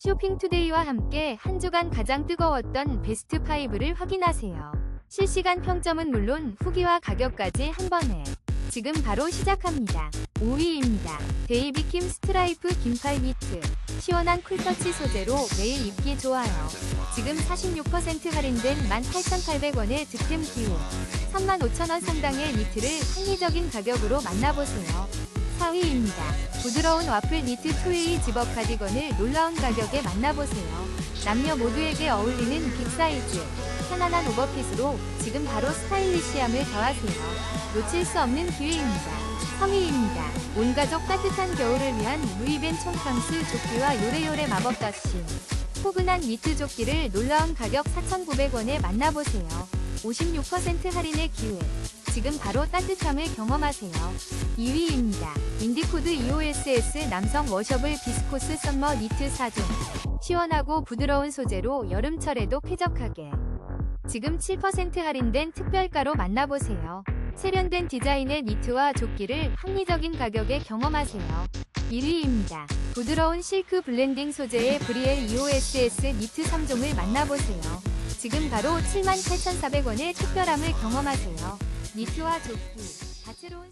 쇼핑투데이와 함께 한 주간 가장 뜨거웠던 베스트 5를 확인하세요. 실시간 평점은 물론 후기와 가격까지 한 번에. 지금 바로 시작합니다. 5위입니다. 데이비킴 스트라이프 긴팔 니트. 시원한 쿨터치 소재로 매일 입기 좋아요. 지금 46% 할인된 18,800원의 득템 기회. 35,000원 상당의 니트를 합리적인 가격으로 만나보세요. 4위입니다. 부드러운 와플 니트 투웨이 집업 카디건을 놀라운 가격에 만나보세요. 남녀 모두에게 어울리는 빅 사이즈, 편안한 오버핏으로 지금 바로 스타일리시함을 더하세요. 놓칠 수 없는 기회입니다. 3위입니다. 온 가족 따뜻한 겨울을 위한 루이벤 총캉스 조끼와 요래요래 마법 덧신. 포근한 니트 조끼를 놀라운 가격 4,900원에 만나보세요. 56% 할인의 기회. 지금 바로 따뜻함을 경험하세요. 2위입니다. 인디코드 EOSS 남성 워셔블 비스코스 썸머 니트 4종. 시원하고 부드러운 소재로 여름철에도 쾌적하게. 지금 7% 할인된 특별가로 만나보세요. 세련된 디자인의 니트와 조끼를 합리적인 가격에 경험하세요. 1위입니다. 부드러운 실크 블렌딩 소재의 브리엘 EOSS 니트 3종을 만나보세요. 지금 바로 78,400원의 특별함을 경험하세요. 니트와 조끼, 다채로운.